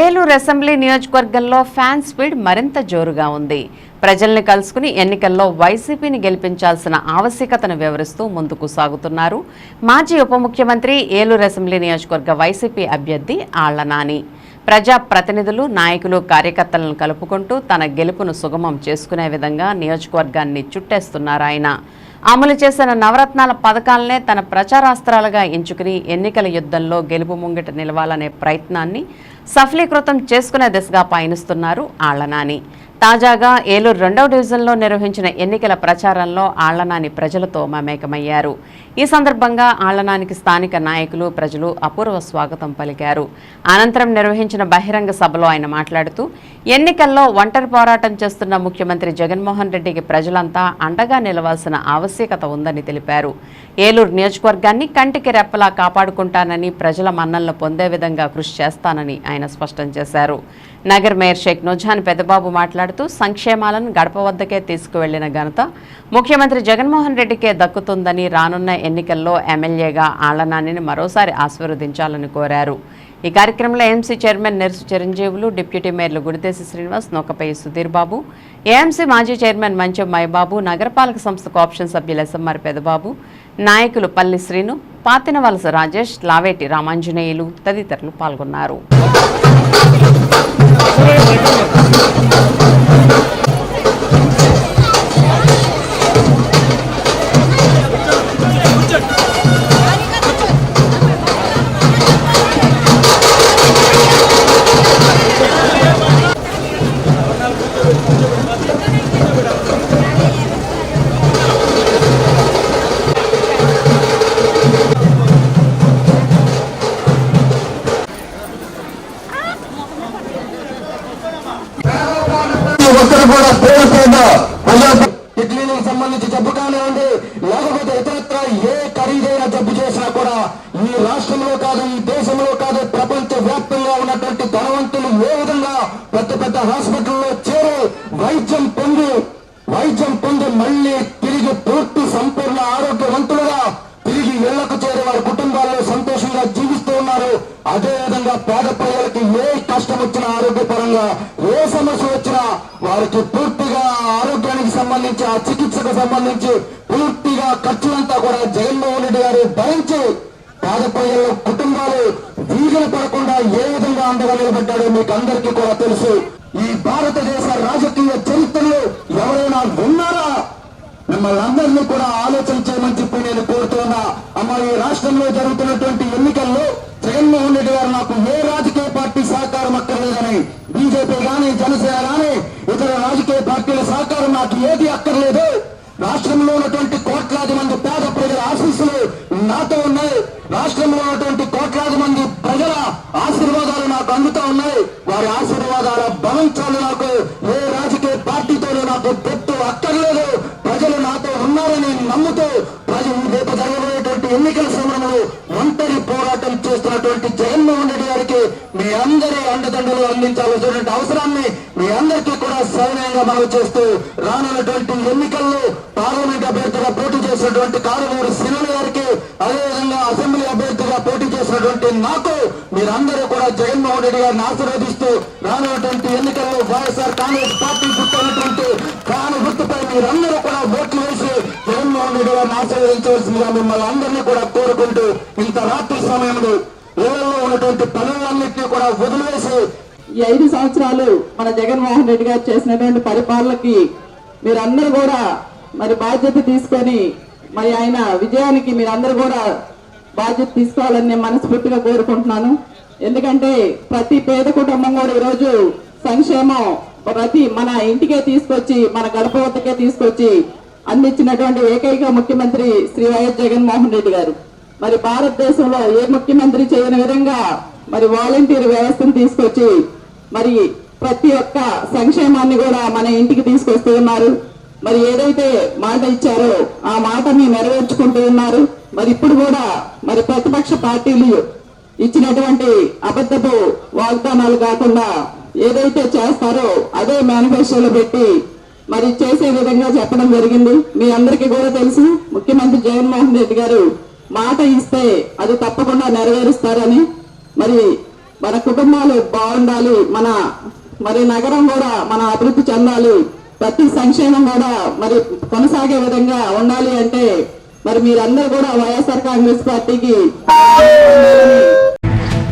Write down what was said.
Eluru assembly నియోజకవర్గంలో fan speed మరింత జోరుగా ఉంది. ప్రజల్ని కలుసుకుని ఎన్నికల్లో వైసీపీని గెలిపించాల్సిన ఆవశ్యకతను వివరిస్తూ ముందుకు సాగుతున్నారు. మాజీ ఉప ముఖ్యమంత్రి ఏలూరు అసెంబ్లీ నియోజకవర్గ వైసీపీ అభ్యర్థి ఆళ్ళ నాని. ప్రజా ప్రతినిధులు నాయకులు కార్యకర్తలను కలుపుకుంటూ తన గెలుపును సుగమం చేసుకునే విధంగా నియోజకవర్గాన్ని చుట్టేస్తున్నారు ఆయన. అమలు చేసిన నవరత్నాల పథకాలనే తన ప్రచారాస్త్రాలుగా ఎంచుకుని ఎన్నికల యుద్ధంలో గెలుపు ముంగిట నిలవాలనే ప్రయత్నాన్ని సఫలీకృతం చేసుకునే దిశగా పయనిస్తున్నారు ఆళ్ళనాని తాజాగా ఏలూరు రెండవ డివిజన్లో నిర్వహించిన ఎన్నికల ప్రచారంలో ఆళ్ళనాని ప్రజలతో మమేకమయ్యారు. ఈ సందర్భంగా ఆళ్ళనానికి స్థానిక నాయకులు ప్రజలు అపూర్వ స్వాగతం పలికారు. అనంతరం నిర్వహించిన బహిరంగ సభలో ఆయన మాట్లాడుతూ ఎన్నికల్లో ఒంటరి పోరాటం చేస్తున్న ముఖ్యమంత్రి జగన్మోహన్ రెడ్డికి ప్రజలంతా అండగా నిలవాల్సిన ఆవశ్యకత ఉందని తెలిపారు. ఏలూరు నియోజకవర్గాన్ని కంటికి రెప్పలా కాపాడుకుంటానని ప్రజల మన్నలను పొందే విధంగా కృషి చేస్తానని ఆయన స్పష్టం చేశారు. నగర్ మేయర్ షేక్ నుజాన్ పెద్దబాబు మాట్లాడుతూ సంక్షేమాలను గడప వద్దకే తీసుకువెళ్ళిన ఘనత ముఖ్యమంత్రి జగన్మోహన్ రెడ్డికే దక్కుతుందని రానున్న ఎన్నికల్లో ఎమ్మెల్యేగా ఆళ్ళనానిని మరోసారి ఆశీర్వదించాలని కోరారు. ఈ కార్యక్రమంలో AMC chairman Nersu Chiranjeevulu deputy మేయర్లు Gudidesi Srinivas Nookapai Sudheer Babu AMC మాజీ చైర్మన్ మంచం మైబాబు నగరపాలక సంస్థ ఆప్షన్ సభ్యులు ఎస్ఎంఆర్ పెదబాబు నాయకులు పల్లి శ్రీను పాతినవలస రాజేష్ లావేటి రామాంజనేయులు తదితరులు పాల్గొన్నారు. ప్రతి ఒక్కరు కిడ్నీలకు సంబంధించి జబ్బు కానివ్వండి లేకపోతే ఇతరత్ర ఏ ఖరీదైన జబ్బు చేసినా కూడా ఈ రాష్ట్రంలో కాదు ఈ దేశంలో కాదు ప్రపంచ వ్యాప్తంగా ఉన్నటువంటి ధనవంతులు ఏ విధంగా పెద్ద పెద్ద హాస్పిటల్లో చేరి వైద్యం పొంది వైద్యం పొంది మళ్ళీ తిరిగి పూర్తి సంపూర్ణ ఆరోగ్యవంతులుగా తిరిగి ఇళ్ళకు చేరి వారి కుటుంబాల్లో సంతోషంగా జీవిస్తూ ఉన్నారు. అదే విధంగా పేద ప్రజలకి ఏ కష్టం వచ్చినా ఆరోగ్యపరంగా ఏ సమస్య వారికి పూర్తిగా ఆరోగ్యానికి సంబంధించి ఆ చికిత్సకు సంబంధించి పూర్తిగా ఖర్చులంతా కూడా జగన్మోహన్ రెడ్డి గారు భరించి పాదపోయే కుటుంబాలు వీధులు పడకుండా ఏ విధంగా అండగా నిలబడ్డాడో మీకు అందరికీ కూడా తెలుసు. ఈ భారతదేశ రాజకీయ చరిత్రలో ఎవరైనా ఉన్నారా? మిమ్మల్ని అందరినీ కూడా ఆలోచన చేయమని చెప్పి నేను కోరుతున్నా. అమ్మ ఈ రాష్ట్రంలో జరుగుతున్నటువంటి ఎన్నికల్లో జగన్మోహన్ రెడ్డి గారు నాకు ఏ రాజకీయ నాకు ఏది అక్కర్లేదు? రాష్ట్రంలో ఉన్నటువంటి కోట్లాది మంది పేద ప్రజల ఆశీస్సులు నాతో ఉన్నాయి. రాష్ట్రంలో ఉన్నటువంటి కోట్లాది మంది ప్రజల ఆశీర్వాదాలు నాకు అందుతా ఉన్నాయి. వారి ఆశీర్వాదాల బలం చాలు నాకు. ఏ రాజకీయ పార్టీతోనూ నాకు పొత్తు అక్కర్లేదు. ప్రజలు నాతో ఉన్నారని నమ్ముతూ ప్రజలు రేపు జరగబోయేటువంటి ఎన్నికల సమయంలో ఒంటరి పోరాటం చేస్తున్నటువంటి జగన్మోహన్ రెడ్డి గారికి మీ అందరి అండదండలు అందించాల్సినటువంటి అవసరాన్ని మీ అందరికీ కూడా సవినయంగా మనవి చేస్తూ రానున్నటువంటి ఎన్నికల్లో పార్లమెంట్ అభ్యర్థిగా పోటీ చేసినటువంటి కారుమూరు సినిమా గారికి అదేవిధంగా అసెంబ్లీ అభ్యర్థిగా పోటీ చేసినటువంటి నాకు మీరందరూ కూడా జగన్మోహన్ రెడ్డి గారిని ఆశీర్వదిస్తూ రానున్నటువంటి ఎన్నికల్లో వైఎస్ఆర్ కాంగ్రెస్ పార్టీ గుర్తున్నటువంటి కాను గుర్తుపై మీరందరూ కూడా ఓట్లు వేసి జగన్మోహన్ రెడ్డి గారిని ఆశీర్వదించవలసిందిగా మిమ్మల్ని అందరినీ కూడా కోరుకుంటూ ఇంత రాత్రి సమయంలో ఊళ్ళలో ఉన్నటువంటి పనులన్నింటినీ కూడా వదిలివేసి ఈ ఐదు సంవత్సరాలు మన జగన్మోహన్ రెడ్డి గారు చేసినటువంటి పరిపాలనకి మీరందరూ కూడా మరి బాధ్యత తీసుకొని మరి ఆయన విజయానికి మీరందరూ కూడా బాధ్యత తీసుకోవాలని నేను మనస్ఫూర్తిగా కోరుకుంటున్నాను. ఎందుకంటే ప్రతి పేద కుటుంబం కూడా ఈరోజు సంక్షేమం ప్రతి మన ఇంటికే తీసుకొచ్చి మన గడప వద్దకే తీసుకొచ్చి అందించినటువంటి ఏకైక ముఖ్యమంత్రి శ్రీ వైఎస్ జగన్మోహన్ రెడ్డి గారు. మరి భారతదేశంలో ఏ ముఖ్యమంత్రి చేయని విధంగా మరి వాలంటీర్ వ్యవస్థను తీసుకొచ్చి మరి ప్రతి ఒక్క సంక్షేమాన్ని కూడా మన ఇంటికి తీసుకొస్తూ ఉన్నారు. మరి ఏదైతే మాట ఇచ్చారో ఆ మాటని నెరవేర్చుకుంటూ ఉన్నారు. మరి ఇప్పుడు కూడా మరి ప్రతిపక్ష పార్టీలు ఇచ్చినటువంటి అబద్ధపు వాగ్దానాలు కాకుండా ఏదైతే చేస్తారో అదే మేనిఫెస్టోలో పెట్టి మరి చేసే విధంగా చెప్పడం జరిగింది. మీ అందరికీ కూడా తెలుసు. ముఖ్యమంత్రి జగన్మోహన్ రెడ్డి గారు మాట ఇస్తే అది తప్పకుండా నెరవేరుస్తారని. మరి మన కుటుంబాలు బాగుండాలి. మన మరి నగరం కూడా మన అభివృద్ధి చెందాలి. ప్రతి సంక్షేమం కూడా మరి కొనసాగే విధంగా ఉండాలి అంటే మరి మీరందరూ కూడా వైఎస్ఆర్ కాంగ్రెస్ పార్టీకి